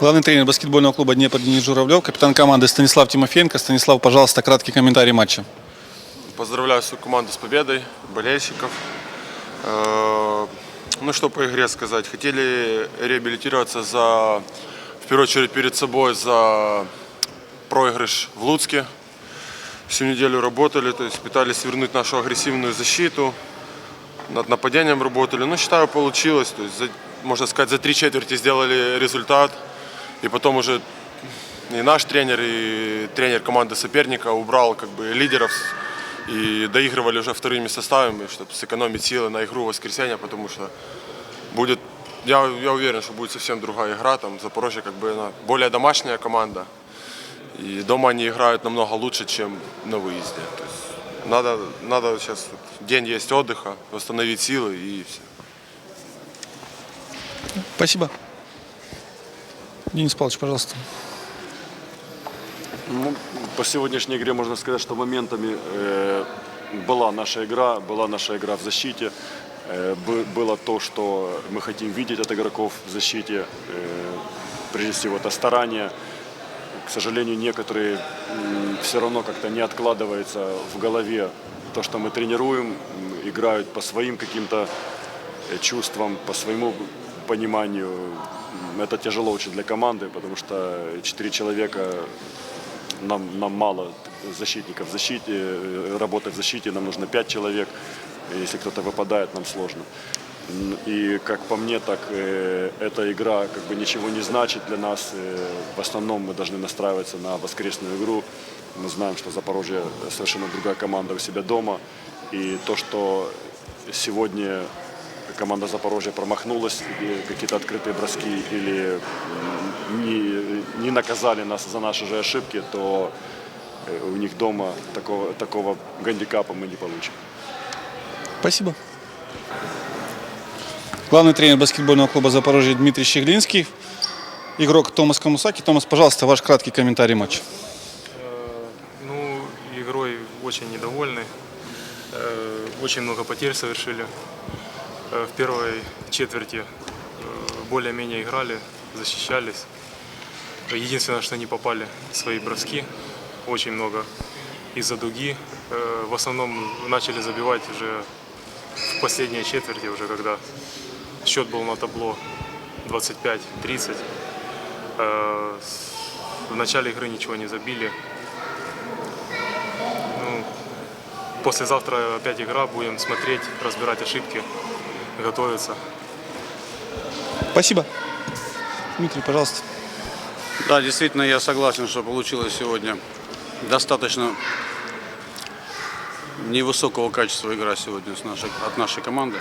Главный тренер баскетбольного клуба Днепр Денис Журавлев, капитан команды Станислав Тимофеенко. Станислав, пожалуйста, краткий комментарий матча. Поздравляю всю команду с победой, болельщиков. Э, Ну что по игре сказать? Хотели реабилитироваться за, в первую очередь перед собой за проигрыш в Луцке. Всю неделю работали, то есть пытались вернуть нашу агрессивную защиту. Над нападением работали. Ну, считаю, получилось. То есть, за- можно сказать, за три четверти сделали результат. И потом уже и наш тренер, и тренер команды соперника убрал как бы лидеров и доигрывали уже вторыми составами, чтобы сэкономить силы на игру в воскресенье, потому что будет, я, я уверен, что будет совсем другая игра, там Запорожье как бы она более домашняя команда, и дома они играют намного лучше, чем на выезде. То есть надо, надо сейчас день есть отдыха, восстановить силы и все. Спасибо. Денис Павлович, пожалуйста. Ну, по сегодняшней игре можно сказать, что моментами э, была наша игра, была наша игра в защите. Э, бы- было то, что мы хотим видеть от игроков в защите. Э, прежде всего, это старание. К сожалению, некоторые все равно как-то не откладывается в голове то, что мы тренируем, играют по своим каким-то э, чувствам, по своему пониманию. Это тяжело очень для команды, потому что четыре человека нам, нам мало защитников в защите, э, работать в защите, нам нужно пять человек. Если кто-то выпадает, нам сложно. И как по мне, так э, эта игра как бы ничего не значит для нас. Э, В основном мы должны настраиваться на воскресную игру. Мы знаем, что Запорожье совершенно другая команда у себя дома. И то, что сегодня команда Запорожья промахнулась, и какие-то открытые броски или не, не наказали нас за наши же ошибки, то э, у них дома такого, такого гандикапа мы не получим. Спасибо. Главный тренер баскетбольного клуба Запорожье Дмитрий Щеглинский. Игрок Томас Камусаки. Томас, пожалуйста, ваш краткий комментарий матча. Ну, игрой очень недовольны. Э, Очень много потерь совершили. Э, В первой четверти э, более-менее играли, защищались. Единственное, что не попали свои броски. Очень много из-за дуги. Э, В основном начали забивать уже в последней четверти, уже когда счет был на табло 25-30. Э, с- В начале игры ничего не забили. Ну, послезавтра опять игра, будем смотреть, разбирать ошибки, готовиться. Спасибо. Дмитрий, пожалуйста. Да, действительно, я согласен, что получилось сегодня достаточно невысокого качества игра сегодня с нашей, от нашей команды.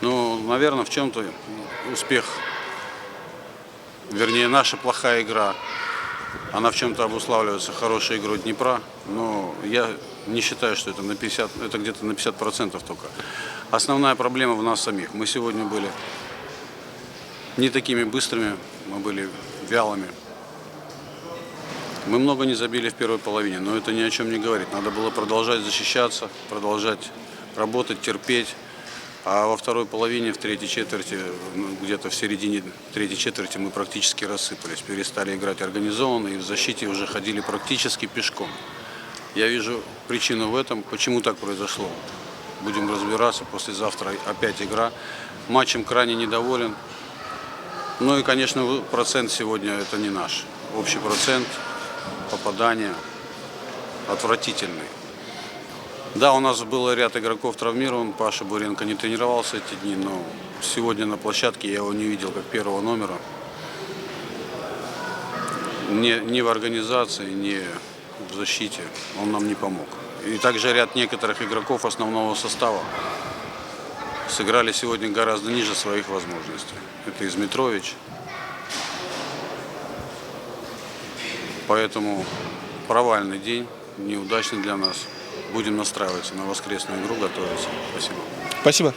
Ну, наверное, в чем-то успех, вернее, наша плохая игра, она в чем-то обуславливается хорошей игрой Днепра, но я не считаю, что это на 50, это где-то на 50% только. Основная проблема в нас самих. Мы сегодня были не такими быстрыми, мы были вялыми. Мы много не забили в первой половине, но это ни о чем не говорит. Надо было продолжать защищаться, продолжать работать, терпеть. А во второй половине, в третьей четверти, ну, где-то в середине третьей четверти мы практически рассыпались. Перестали играть организованно и в защите уже ходили практически пешком. Я вижу причину в этом, почему так произошло. Будем разбираться. Послезавтра опять игра. Матчем крайне недоволен. Ну и, конечно, процент сегодня это не наш. Общий процент попадания отвратительный. Да, у нас был ряд игроков травмирован. Паша Буренко не тренировался эти дни, но сегодня на площадке я его не видел как первого номера. Ни, ни в организации, ни в защите он нам не помог. И также ряд некоторых игроков основного состава сыграли сегодня гораздо ниже своих возможностей. Это Изметрович. Поэтому провальный день, неудачный для нас. Будем настраиваться на воскресную игру, готовиться. Спасибо. Спасибо.